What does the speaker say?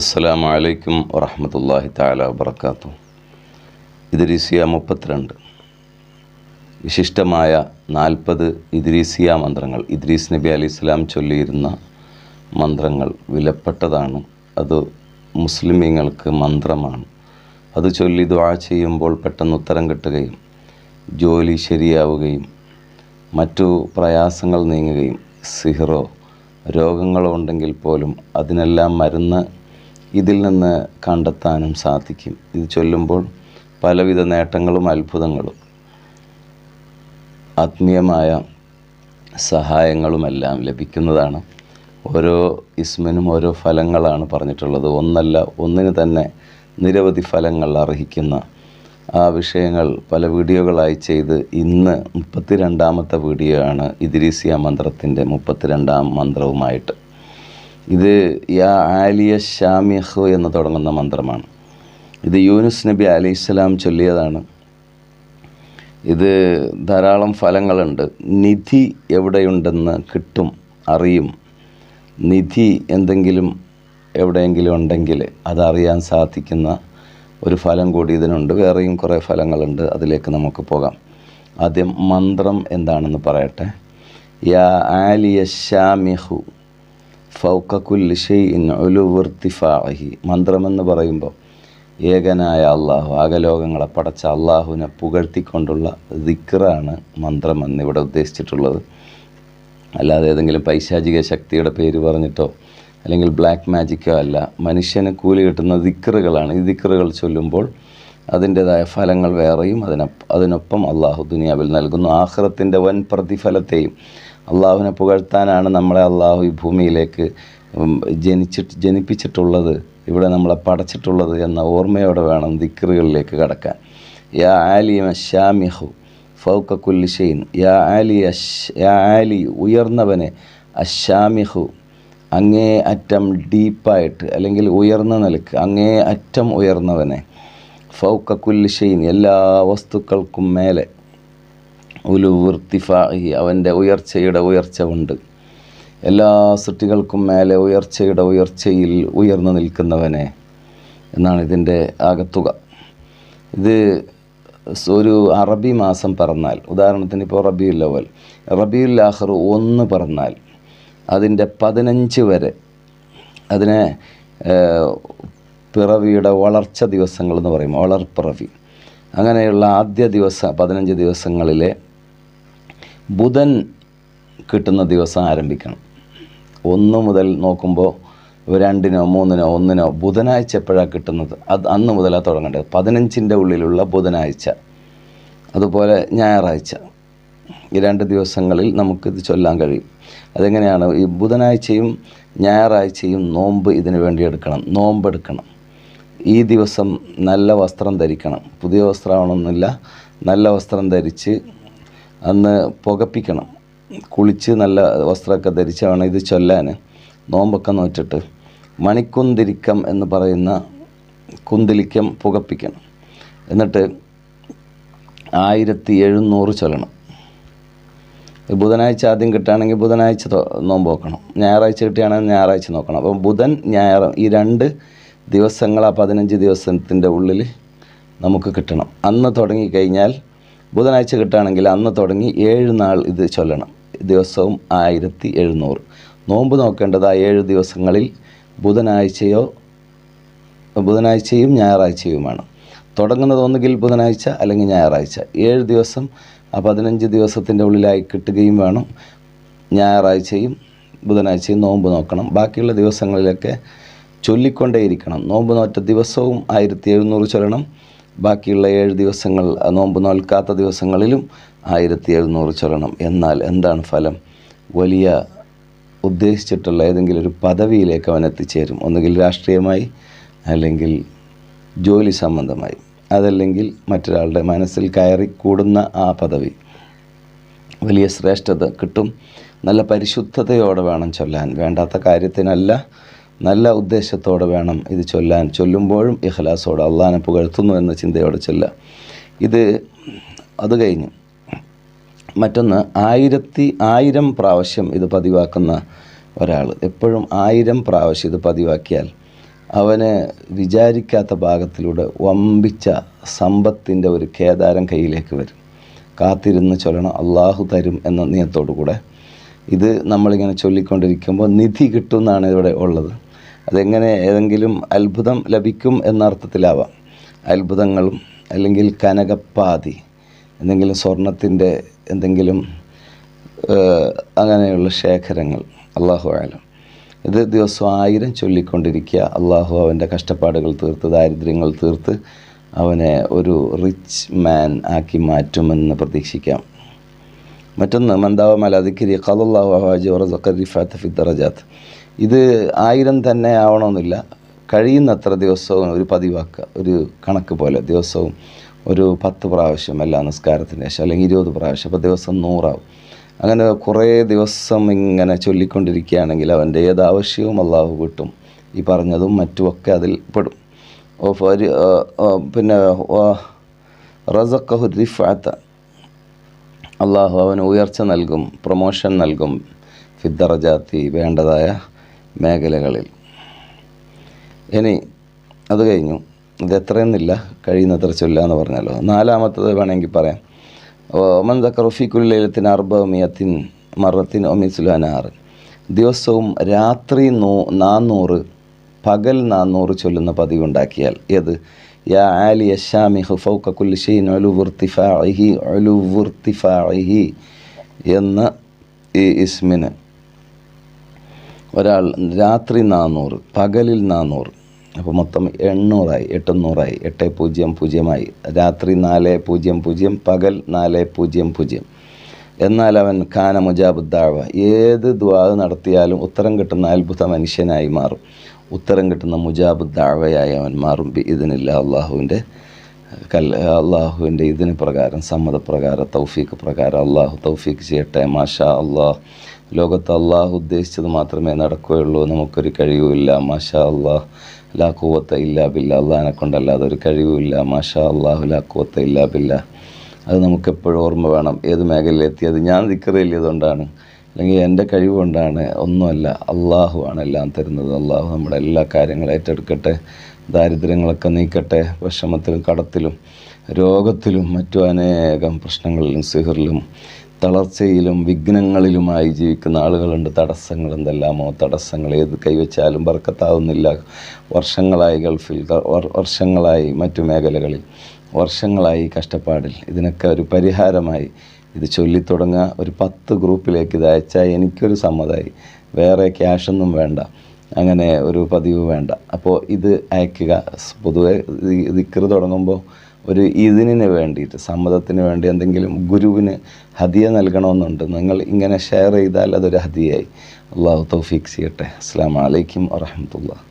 അസ്സലാമു അലൈക്കും വറഹമത്തല്ലാഹി താല വബർക്കാത്തു ഇദ്രീസിയ മുപ്പത്തിരണ്ട്. വിശിഷ്ടമായ നാൽപ്പത് ഇദ്രീസിയ മന്ത്രങ്ങൾ. ഇദ്രീസ് നബി അലി ഇസ്ലാം ചൊല്ലിയിരുന്ന മന്ത്രങ്ങൾ വിലപ്പെട്ടതാണ്. അത് മുസ്ലിമീങ്ങൾക്ക് മന്ത്രമാണ്. അത് ചൊല്ലി ദ്വാ ചെയ്യുമ്പോൾ പെട്ടെന്ന് ഉത്തരം കിട്ടുകയും ജോലി ശരിയാവുകയും മറ്റു പ്രയാസങ്ങൾ നീങ്ങുകയും സിഹറോ രോഗങ്ങളോ ഉണ്ടെങ്കിൽ പോലും അതിനെല്ലാം മരുന്ന് ഇതിൽ നിന്ന് കണ്ടെത്താനും സാധിക്കും. ഇത് ചൊല്ലുമ്പോൾ പലവിധ നേട്ടങ്ങളും അത്ഭുതങ്ങളും ആത്മീയമായ സഹായങ്ങളുമെല്ലാം ലഭിക്കുന്നതാണ്. ഓരോ ഇസ്മിനും ഓരോ ഫലങ്ങളാണ് പറഞ്ഞിട്ടുള്ളത്. ഒന്നല്ല ഒന്നിന് തന്നെ നിരവധി ഫലങ്ങൾ അർഹിക്കുന്ന ആ വിഷയങ്ങൾ പല വീഡിയോകളായി ചെയ്ത് ഇന്ന് മുപ്പത്തിരണ്ടാമത്തെ വീഡിയോ ആണ് ഇദ്രീസിയ മന്ത്രത്തിന്റെ മുപ്പത്തിരണ്ടാം മന്ത്രവുമായിട്ട് ഇത് യാ ആലിയ ഷാമിഹു എന്ന് തുടങ്ങുന്ന മന്ത്രമാണ്. ഇത് യൂനുസ് നബി അലി ഇസ്ലാം ചൊല്ലിയതാണ്. ഇത് ധാരാളം ഫലങ്ങളുണ്ട്. നിധി എവിടെയുണ്ടെന്ന് കിട്ടും അറിയും. നിധി എന്തെങ്കിലും എവിടെയെങ്കിലും ഉണ്ടെങ്കിൽ അതറിയാൻ സാധിക്കുന്ന ഒരു ഫലം കൂടി ഇതിനുണ്ട്. വേറെയും കുറേ ഫലങ്ങളുണ്ട്. അതിലേക്ക് നമുക്ക് പോകാം. ആദ്യം മന്ത്രം എന്താണെന്ന് പറയട്ടെ. യാ ആലിയ ഷാമിഹു ഫൗക്കുൽ ഷെയ്ൻ ഒലുവർത്തിഫാഹി മന്ത്രമെന്ന് പറയുമ്പോൾ ഏകനായ അള്ളാഹു ആകലോകങ്ങളെ പടച്ച അള്ളാഹുവിനെ പുകഴ്ത്തിക്കൊണ്ടുള്ള ദിക്റാണ് മന്ത്രമെന്ന് ഇവിടെ ഉദ്ദേശിച്ചിട്ടുള്ളത്. അല്ലാതെ ഏതെങ്കിലും പൈശാചിക ശക്തിയുടെ പേര് പറഞ്ഞിട്ടോ അല്ലെങ്കിൽ ബ്ലാക്ക് മാജിക്കോ അല്ല മനുഷ്യന് കൂലി കിട്ടുന്ന ദിക്റുകളാണ്. ഈ ദിക്റുകൾ ചൊല്ലുമ്പോൾ അതിന്റെതായ ഫലങ്ങൾ വേറെയും അതിനൊപ്പം അതിനൊപ്പം അള്ളാഹു ദുനിയാവിൽ നൽകുന്നു. ആഹ്റത്തിന്റെ വൻ പ്രതിഫലത്തെയും അള്ളാഹുവിനെ പുകഴ്ത്താനാണ് നമ്മളെ അള്ളാഹു ഈ ഭൂമിയിലേക്ക് ജനിച്ചിട്ട് ജനിപ്പിച്ചിട്ടുള്ളത് ഇവിടെ നമ്മളെ പടച്ചിട്ടുള്ളത് എന്ന ഓർമ്മയോടെ വേണം ദിക്റുകളിലേക്ക് കടക്കാൻ. യാ ആലി ഷാമിഹു ഫൗക്ക കുല്ലിഷൈൻ യാ ആലി അഷ് യാ ആലി ഉയർന്നവനെ അഷാമിഹു അങ്ങേ അറ്റം ഡീപ്പായിട്ട് അല്ലെങ്കിൽ ഉയർന്ന നിലയ്ക്ക് അങ്ങേ അറ്റം ഉയർന്നവനെ ഫൗക്ക കുല്ലിഷൈൻ എല്ലാ വസ്തുക്കൾക്കും മേലെ ഉലു വൃത്തിഫാഹി അവന്റെ ഉയർച്ചയുടെ ഉയർച്ച കൊണ്ട് എല്ലാ സൃഷ്ടികൾക്കും മേലെ ഉയർച്ചയുടെ ഉയർച്ചയിൽ ഉയർന്നു നിൽക്കുന്നവനെ എന്നാണ് ഇതിന്റെ ആകത്തുക. ഇത് ഒരു അറബി മാസം പറഞ്ഞാൽ ഉദാഹരണത്തിന് ഇപ്പോൾ റബിയുൽ അവൽ റബിയുൽ ആഹർ ഒന്ന് പറഞ്ഞാൽ അതിന്റെ പതിനഞ്ച് വരെ അതിനെ പിറവിയുടെ വളർച്ച ദിവസങ്ങൾ എന്ന് പറയും വളർപ്പിറവി. അങ്ങനെയുള്ള ആദ്യ ദിവസം പതിനഞ്ച് ദിവസങ്ങളിലെ ബുധൻ കിട്ടുന്ന ദിവസം ആരംഭിക്കണം. ഒന്ന് മുതൽ നോക്കുമ്പോൾ രണ്ടിനോ മൂന്നിനോ ഒന്നിനോ ബുധനാഴ്ച എപ്പോഴാണ് കിട്ടുന്നത്? അത് അന്ന് മുതലാണ് തുടങ്ങേണ്ടത്. പതിനഞ്ചിന്റെ ഉള്ളിലുള്ള ബുധനാഴ്ച. അതുപോലെ ഞായറാഴ്ച. ഈ രണ്ട് ദിവസങ്ങളിൽ നമുക്കിത് ചൊല്ലാൻ കഴിയും. അതെങ്ങനെയാണ്? ഈ ബുധനാഴ്ചയും ഞായറാഴ്ചയും നോമ്പ് ഇതിനു വേണ്ടി എടുക്കണം. നോമ്പ് എടുക്കണം ഈ ദിവസം നല്ല വസ്ത്രം ധരിക്കണം. പുതിയ വസ്ത്രമാണെന്നില്ല നല്ല വസ്ത്രം ധരിച്ച് അന്ന് പുകപ്പിക്കണം. കുളിച്ച് നല്ല വസ്ത്രമൊക്കെ ധരിച്ച് വേണം ഇത് ചൊല്ലാൻ നോമ്പൊക്കെ നോറ്റിട്ട് മണിക്കുന്തിരിക്കം എന്ന് പറയുന്ന കുന്തിലിക്കം പുകപ്പിക്കണം. എന്നിട്ട് ആയിരത്തി എഴുന്നൂറ് ചൊല്ലണം. ബുധനാഴ്ച ആദ്യം കിട്ടുകയാണെങ്കിൽ ബുധനാഴ്ച നോമ്പ് നോക്കണം. ഞായറാഴ്ച കിട്ടുകയാണെങ്കിൽ ഞായറാഴ്ച നോക്കണം. അപ്പം ബുധൻ ഞായർ ഈ രണ്ട് ദിവസങ്ങൾ ആ പതിനഞ്ച് ദിവസത്തിന്റെ ഉള്ളിൽ നമുക്ക് കിട്ടണം. അന്ന് തുടങ്ങിക്കഴിഞ്ഞാൽ ബുധനാഴ്ച കിട്ടുകയാണെങ്കിൽ അന്ന് തുടങ്ങി ഏഴ് നാൾ ഇത് ചൊല്ലണം. ദിവസവും ആയിരത്തി എഴുന്നൂറ്. നോമ്പ് നോക്കേണ്ടത് ആ ഏഴ് ദിവസങ്ങളിൽ ബുധനാഴ്ചയോ ബുധനാഴ്ചയും ഞായറാഴ്ചയുമാണ്. തുടങ്ങുന്നത് ഒന്നുകിൽ ബുധനാഴ്ച അല്ലെങ്കിൽ ഞായറാഴ്ച. ഏഴ് ദിവസം ആ പതിനഞ്ച് ദിവസത്തിന്റെ ഉള്ളിലായി കിട്ടുകയും വേണം. ഞായറാഴ്ചയും ബുധനാഴ്ചയും നോമ്പ് നോക്കണം. ബാക്കിയുള്ള ദിവസങ്ങളിലൊക്കെ ചൊല്ലിക്കൊണ്ടേയിരിക്കണം. നോമ്പ് നോറ്റ ദിവസവും ആയിരത്തി എഴുന്നൂറ് ചൊല്ലണം. ബാക്കിയുള്ള ഏഴ് ദിവസങ്ങൾ നോമ്പ് നോൽക്കാത്ത ദിവസങ്ങളിലും ആയിരത്തി എഴുന്നൂറ് ചൊല്ലണം. എന്നാൽ എന്താണ് ഫലം? വലിയ ഉദ്ദേശിച്ചിട്ടുള്ള ഏതെങ്കിലും ഒരു പദവിയിലേക്ക് അവൻ എത്തിച്ചേരും. ഒന്നുകിൽ രാഷ്ട്രീയമായി അല്ലെങ്കിൽ ജോലി സംബന്ധമായി. അതല്ലെങ്കിൽ മറ്റൊരാളുടെ മനസ്സിൽ കയറി കൂടുന്ന ആ പദവി. വലിയ ശ്രേഷ്ഠത കിട്ടും. നല്ല പരിശുദ്ധതയോടെ വേണം ചൊല്ലാൻ. വേണ്ടാത്ത കാര്യത്തിനല്ല നല്ല ഉദ്ദേശത്തോടെ വേണം ഇത് ചൊല്ലാൻ. ചൊല്ലുമ്പോഴും ഇഖലാസോടെ അള്ളാഹാനെ പുകഴ്ത്തുന്നു എന്ന ചിന്തയോടെ ചൊല്ലുക ഇത് അത് കഴിഞ്ഞു. മറ്റൊന്ന് ആയിരത്തി ആയിരം പ്രാവശ്യം ഇത് പതിവാക്കുന്ന ഒരാൾ എപ്പോഴും ആയിരം പ്രാവശ്യം ഇത് പതിവാക്കിയാൽ അവന് വിചാരിക്കാത്ത ഭാഗത്തിലൂടെ വമ്പിച്ച സമ്പത്തിന്റെ ഒരു കേദാരം കയ്യിലേക്ക് വരും. കാത്തിരുന്ന് ചൊല്ലണം അള്ളാഹു തരും എന്ന നിയത്തോടു കൂടെ ഇത് നമ്മളിങ്ങനെ ചൊല്ലിക്കൊണ്ടിരിക്കുമ്പോൾ നിധി കിട്ടുമെന്നാണ് ഇവിടെ ഉള്ളത്. അതെങ്ങനെ ഏതെങ്കിലും അത്ഭുതം ലഭിക്കും എന്ന അർത്ഥത്തിലാവാം അത്ഭുതങ്ങളും അല്ലെങ്കിൽ കനകപ്പാതി എന്തെങ്കിലും സ്വർണത്തിന്റെ എന്തെങ്കിലും അങ്ങനെയുള്ള ശേഖരങ്ങൾ. അള്ളാഹു ആയാലും ഇത് ദിവസം ആയിരം ചൊല്ലിക്കൊണ്ടിരിക്കുക. അള്ളാഹു അവന്റെ കഷ്ടപ്പാടുകൾ തീർത്ത് ദാരിദ്ര്യങ്ങൾ തീർത്ത് അവനെ ഒരു റിച്ച് മാൻ ആക്കി മാറ്റുമെന്ന് പ്രതീക്ഷിക്കാം. മറ്റൊന്ന് മന്ദാവ മലാദിക്കിരി ഖലല്ലാഹു അഹാജി റസഖറിഫാത്ത് റിഫാത്ത് ദറജാത്ത് ഇത് ആയിരം തന്നെ ആവണമെന്നില്ല. കഴിയുന്നത്ര ദിവസവും ഒരു പതിവാക്കുക ഒരു കണക്ക് പോലെ ദിവസവും ഒരു പത്ത് പ്രാവശ്യം എല്ലാ നിസ്കാരത്തിന് ശേഷം അല്ലെങ്കിൽ ഇരുപത് പ്രാവശ്യം അപ്പോൾ ദിവസം നൂറാവും. അങ്ങനെ കുറേ ദിവസം ഇങ്ങനെ ചൊല്ലിക്കൊണ്ടിരിക്കുകയാണെങ്കിൽ അവന്റെ ഏത് ആവശ്യവും അള്ളാഹു കിട്ടും. ഈ പറഞ്ഞതും മറ്റുമൊക്കെ അതിൽ പെടും. ഒരു പിന്നെ റസഖഹു റിഫാത്ത അള്ളാഹു അവന് ഉയർച്ച നൽകും പ്രൊമോഷൻ നൽകും. ഫിദ്ദറജാത്തി വേണ്ടതായ മേഖലകളിൽ. ഇനി അത് കഴിഞ്ഞു. ഇത് കഴിയുന്നത്ര ചൊല്ല എന്ന് പറഞ്ഞല്ലോ. നാലാമത്തത് വേണമെങ്കിൽ പറയാം. ഒമൻ ദക്കറുഫിക്കുല്ലത്തിന് അർബമിയത്തിൻ മറത്തിൻ ഒമിസുലാനാറ് ദിവസവും രാത്രി നൂ നാന്നൂറ് പകൽ നാന്നൂറ് ചൊല്ലുന്ന പതിവുണ്ടാക്കിയാൽ ഏത്? യാ ആലി യഷാമി ഹുഫൗക്ക കുൽഷീൻ ഒലുവുർത്തിഫാഹി ഒലുവുർത്തിഫാഹി എന്ന ഈ ഇസ്മിന് ഒരാൾ രാത്രി നാനൂറ് പകലിൽ നാനൂറ് അപ്പോൾ മൊത്തം എണ്ണൂറായി എട്ടുന്നൂറായി എട്ട് പൂജ്യം പൂജ്യമായി. രാത്രി നാല് പൂജ്യം പൂജ്യം പകൽ നാല് പൂജ്യം പൂജ്യം. എന്നാൽ അവൻ ഖാന മുജാബുദ്ദാവ ഏത് ദ്വാ നടത്തിയാലും ഉത്തരം കിട്ടുന്ന അത്ഭുത മനുഷ്യനായി മാറും. ഉത്തരം കിട്ടുന്ന മുജാബുദ്ദാവയായി അവൻ മാറും ഇതിനില്ല അള്ളാഹുവിന്റെ കൽ അള്ളാഹുവിന്റെ ഇതിന് പ്രകാരം സമ്മതപ്രകാരം തൗഫീക്ക് പ്രകാരം അള്ളാഹു തൗഫീഖ് ചെയ്യട്ടെ മാഷാ അള്ളാഹ്. ലോകത്ത് അള്ളാഹു ഉദ്ദേശിച്ചത് മാത്രമേ നടക്കുകയുള്ളൂ. നമുക്കൊരു കഴിവുമില്ല. മാഷാ അള്ളാഹ് ലാ ഇല്ലാ ബില്ല. അള്ളാഹിനെ കൊണ്ടല്ലാതെ ഒരു കഴിവുമില്ല. മാഷാ അള്ളാഹു ലാ ഇല്ലാ ബില്ല. അത് നമുക്കെപ്പോഴും ഓർമ്മ വേണം. ഏത് മേഖലയിൽ എത്തിയത് ഞാൻ ദിക്കറിയതുകൊണ്ടാണ് അല്ലെങ്കിൽ എന്റെ കഴിവ് കൊണ്ടാണ് ഒന്നുമല്ല അള്ളാഹു ആണ് എല്ലാം തരുന്നത്. അള്ളാഹു നമ്മുടെ എല്ലാ കാര്യങ്ങളും ഏറ്റെടുക്കട്ടെ. ദാരിദ്ര്യങ്ങളൊക്കെ നീക്കട്ടെ. വിഷമത്തിലും കടത്തിലും രോഗത്തിലും മറ്റു അനേകം പ്രശ്നങ്ങളിലും സിഹറിലും തളർച്ചയിലും വിഘ്നങ്ങളിലുമായി ജീവിക്കുന്ന ആളുകളുണ്ട്. തടസ്സങ്ങൾ എന്തെല്ലാമോ തടസ്സങ്ങൾ ഏത് കൈവച്ചാലും ബർക്കത്താവുന്നില്ല. വർഷങ്ങളായി ഗൾഫിൽ വർഷങ്ങളായി മറ്റു മേഖലകളിൽ വർഷങ്ങളായി കഷ്ടപ്പാടിൽ. ഇതിനൊക്കെ ഒരു പരിഹാരമായി ഇത് ചൊല്ലിത്തുടങ്ങുക ഒരു പത്ത് ഗ്രൂപ്പിലേക്ക് ഇത് അയച്ചാൽ എനിക്കൊരു സമ്മതമായി വേറെ ക്യാഷൊന്നും വേണ്ട. അങ്ങനെ ഒരു പതിവ് വേണ്ട. അപ്പോൾ ഇത് അയക്കുക. പൊതുവേ പൊതുവെ ദിക്കറ് തുടങ്ങുമ്പോൾ ഒരു ഇതിനു വേണ്ടിയിട്ട് സമ്മതത്തിന് വേണ്ടി എന്തെങ്കിലും ഗുരുവിന് ഹദിയ നൽകണമെന്നുണ്ട്. നിങ്ങൾ ഇങ്ങനെ ഷെയർ ചെയ്താൽ അതൊരു ഹദിയായി അള്ളാഹു തൗഫീഖ് ചെയ്യട്ടെ. അസ്സാം വലൈക്കും വറഹമത്തുള്ള